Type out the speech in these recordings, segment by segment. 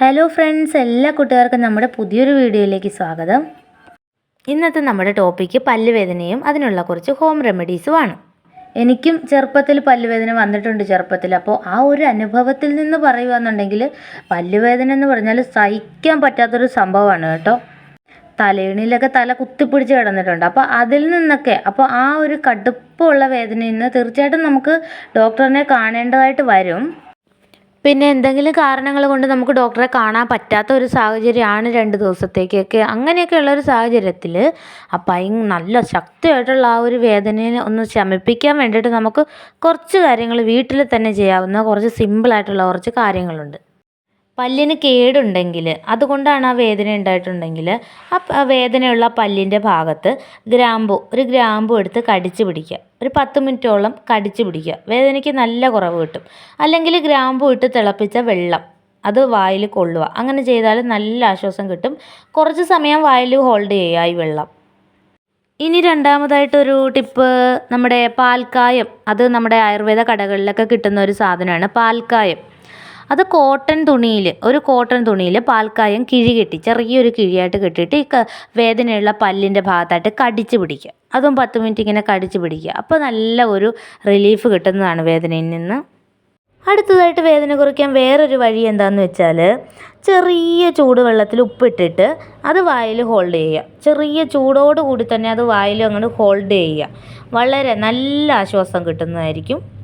Hello friends എല്ലാ കൂട്ടുകാർക്കും നമ്മുടെ പുതിയൊരു വീഡിയോയിലേക്ക് സ്വാഗതം. ഇന്നത്തെ നമ്മുടെ ടോപ്പിക്ക് പല്ലുവേദനയും അതിനുള്ള കുറച്ച് ഹോം റെമഡീസുമാണ് എനിക്കും ചെറുപ്പത്തിൽ പല്ലുവേദന വന്നിട്ടുണ്ട് ചെറുപ്പത്തിൽ. അപ്പോൾ ആ ഒരു അനുഭവത്തിൽ നിന്ന് പറയുകയെന്നുണ്ടെങ്കിൽ പല്ലുവേദന എന്ന് പറഞ്ഞാൽ സഹിക്കാൻ പറ്റാത്തൊരു സംഭവമാണ് കേട്ടോ. തലയിണിയിലൊക്കെ തല കുത്തിപ്പിടിച്ച് കിടന്നിട്ടുണ്ട്. അപ്പോൾ അതിൽ നിന്നൊക്കെ അപ്പോൾ ആ ഒരു കടുപ്പമുള്ള വേദനയിൽ നിന്ന് തീർച്ചയായിട്ടും നമുക്ക് ഡോക്ടറിനെ കാണേണ്ടതായിട്ട് വരും. പിന്നെ എന്തെങ്കിലും കാരണങ്ങൾ കൊണ്ട് നമുക്ക് ഡോക്ടറെ കാണാൻ പറ്റാത്ത ഒരു സാഹചര്യമാണ് രണ്ട് ദിവസത്തേക്കൊക്കെ. അങ്ങനെയൊക്കെ ഉള്ള ഒരു സാഹചര്യത്തിൽ ഭയ നല്ല ശക്തിയായിട്ടുള്ള ആ ഒരു വേദനയെ ഒന്ന് ശമിപ്പിക്കാൻ വേണ്ടിയിട്ട് നമുക്ക് കുറച്ച് കാര്യങ്ങൾ വീട്ടിൽ തന്നെ ചെയ്യാവുന്ന കുറച്ച് സിമ്പിളായിട്ടുള്ള കുറച്ച് കാര്യങ്ങളുണ്ട്. പല്ലിന് കേടുണ്ടെങ്കിൽ അതുകൊണ്ടാണ് ആ വേദന ഉണ്ടായിട്ടുണ്ടെങ്കിൽ ആ വേദനയുള്ള പല്ലിന്റെ ഭാഗത്ത് ഗ്രാമ്പു ഒരു ഗ്രാമ്പു എടുത്ത് കടിച്ച് പിടിക്കുക. ഒരു പത്ത് മിനിറ്റോളം കടിച്ച് പിടിക്കുക. വേദനയ്ക്ക് നല്ല കുറവ് കിട്ടും. അല്ലെങ്കിൽ ഗ്രാമ്പു ഇട്ട് തിളപ്പിച്ച വെള്ളം അത് വായിൽ കൊള്ളുക. അങ്ങനെ ചെയ്താൽ നല്ല ആശ്വാസം കിട്ടും. കുറച്ച് സമയം വായിൽ ഹോൾഡ് ചെയ്യുക ഈ വെള്ളം. ഇനി രണ്ടാമതായിട്ടൊരു ടിപ്പ് നമ്മുടെ പാൽക്കായം. അത് നമ്മുടെ ആയുർവേദ കടകളിലൊക്കെ കിട്ടുന്ന ഒരു സാധനമാണ് പാൽക്കായം. അത് കോട്ടൺ തുണിയിൽ ഒരു കോട്ടൺ തുണിയിൽ പാൽക്കായം കിഴി കെട്ടി ചെറിയൊരു കിഴിയായിട്ട് കെട്ടിയിട്ട് ഈ വേദനയുള്ള പല്ലിന്റെ ഭാഗത്തായിട്ട് കടിച്ച് പിടിക്കുക. അതും പത്ത് മിനിറ്റ് ഇങ്ങനെ കടിച്ച് പിടിക്കുക. അപ്പോൾ നല്ല ഒരു റിലീഫ് കിട്ടുന്നതാണ് വേദനയിൽ നിന്ന്. അടുത്തതായിട്ട് വേദന കുറയ്ക്കാൻ വേറൊരു വഴി എന്താണെന്ന് വെച്ചാൽ ചെറിയ ചൂടുവെള്ളത്തിൽ ഉപ്പിട്ടിട്ട് അത് വായിൽ ഹോൾഡ് ചെയ്യുക. ചെറിയ ചൂടോട് കൂടി തന്നെ അത് വായിൽ അങ്ങോട്ട് ഹോൾഡ് ചെയ്യുക. വളരെ നല്ല ആശ്വാസം കിട്ടുന്നതായിരിക്കും.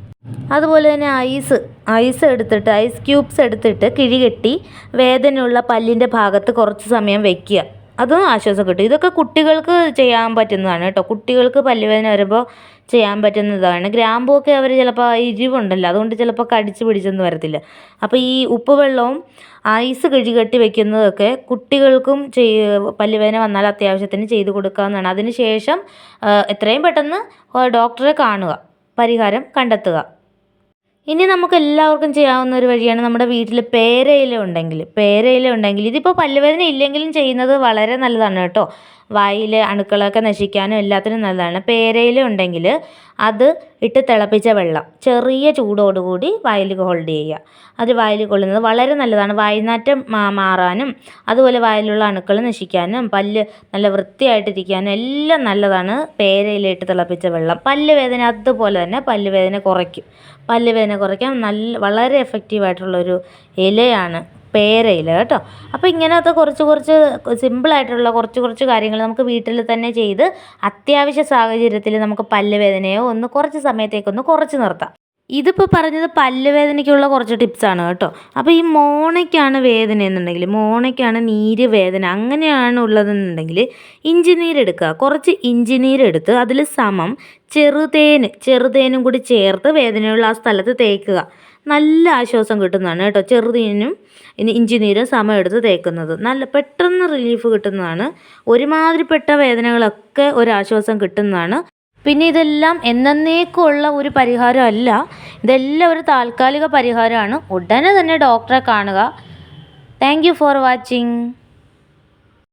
അതുപോലെ തന്നെ ഐസ് ഐസ് എടുത്തിട്ട് ഐസ് ക്യൂബ്സ് എടുത്തിട്ട് കിഴികെട്ടി വേദനയുള്ള പല്ലിന്റെ ഭാഗത്ത് കുറച്ച് സമയം വെക്കുക. അതും ആശ്വാസം കിട്ടും. ഇതൊക്കെ കുട്ടികൾക്ക് ചെയ്യാൻ പറ്റുന്നതാണ് കേട്ടോ. കുട്ടികൾക്ക് പല്ലുവേദന വരുമ്പോൾ ചെയ്യാൻ പറ്റുന്നതാണ്. ഗ്രാമ്പൊക്കെ അവർ ചിലപ്പോൾ ഇരിവുണ്ടല്ലോ. അതുകൊണ്ട് ചിലപ്പോൾ കടിച്ച് പിടിച്ചൊന്നും വരത്തില്ല. അപ്പോൾ ഈ ഉപ്പ് വെള്ളവും ഐസ് കിഴികെട്ടി വെക്കുന്നതൊക്കെ കുട്ടികൾക്കും ചെയ് പല്ലുവേദന വന്നാൽ അത്യാവശ്യത്തിന് ചെയ്തു കൊടുക്കാവുന്നതാണ്. അതിന് ശേഷം എത്രയും പെട്ടെന്ന് ഡോക്ടറെ കാണുക. പരിഹാരം കണ്ടെത്തുക. ഇനി നമുക്ക് എല്ലാവർക്കും ചെയ്യാവുന്ന ഒരു വഴിയാണ് നമ്മുടെ വീട്ടിൽ പേരയില ഉണ്ടെങ്കിൽ പേരയില ഉണ്ടെങ്കിൽ. ഇതിപ്പോൾ പല്ലുവേദന ഇല്ലെങ്കിലും ചെയ്യുന്നത് വളരെ നല്ലതാണ് കേട്ടോ. വായിലെ അണുക്കളൊക്കെ നശിക്കാനും എല്ലാത്തിനും നല്ലതാണ്. പേരയില ഉണ്ടെങ്കിൽ അത് ഇട്ട് തിളപ്പിച്ച വെള്ളം ചെറിയ ചൂടോടുകൂടി വായിൽ ഹോൾഡ് ചെയ്യുക. അത് വായിൽ കൊള്ളുന്നത് വളരെ നല്ലതാണ്. വായുനാറ്റം മാറാനും അതുപോലെ വായിലുള്ള അണുക്കൾ നശിക്കാനും പല്ല് നല്ല വൃത്തിയായിട്ടിരിക്കാനും എല്ലാം നല്ലതാണ്. പേരയിലിട്ട് തിളപ്പിച്ച വെള്ളം. പല്ലുവേദന അതുപോലെ തന്നെ പല്ലുവേദന കുറയ്ക്കും. പല്ല് വേദന കുറയ്ക്കാൻ നല്ല വളരെ എഫക്റ്റീവായിട്ടുള്ളൊരു ഇലയാണ് പേരയില കേട്ടോ. അപ്പോൾ ഇങ്ങനത്തെ കുറച്ച് കുറച്ച് സിമ്പിളായിട്ടുള്ള കുറച്ച് കുറച്ച് കാര്യങ്ങൾ നമുക്ക് വീട്ടിൽ തന്നെ ചെയ്ത് അത്യാവശ്യ സാഹചര്യത്തിൽ നമുക്ക് പല്ലുവേദനയോ ഒന്ന് കുറച്ച് സമയത്തേക്കൊന്ന് കുറച്ച് നിർത്താം. ഇതിപ്പോൾ പറഞ്ഞത് പല്ല് വേദനയ്ക്കുള്ള കുറച്ച് ടിപ്സാണ് കേട്ടോ. അപ്പോൾ ഈ മോണയ്ക്കാണ് വേദന എന്നുണ്ടെങ്കിൽ മോണയ്ക്കാണ് നീര് വേദന അങ്ങനെയാണ് ഉള്ളതെന്നുണ്ടെങ്കിൽ ഇഞ്ചി നീരെടുക്കുക കുറച്ച് ഇഞ്ചി നീരെടുത്ത് അതിൽ സമം ചെറുതേന് ചെറുതേനും കൂടി ചേർത്ത് വേദനയുള്ള ആ സ്ഥലത്ത് തേക്കുക. നല്ല ആശ്വാസം കിട്ടുന്നതാണ് കേട്ടോ ചെറുതേനും ഇഞ്ചി നീരും സമം എടുത്ത് തേക്കുന്നത്. നല്ല പെട്ടെന്ന് റിലീഫ് കിട്ടുന്നതാണ്. ഒരുമാതിരിപ്പെട്ട വേദനകളൊക്കെ ഒരാശ്വാസം കിട്ടുന്നതാണ്. പിന്നെ ഇതെല്ലാം എന്നേക്കുമുള്ള ഒരു പരിഹാരമല്ല. ഇതെല്ലാം ഒരു താൽക്കാലിക പരിഹാരമാണ്. ഉടനെ തന്നെ ഡോക്ടറെ കാണുക. Thank you for watching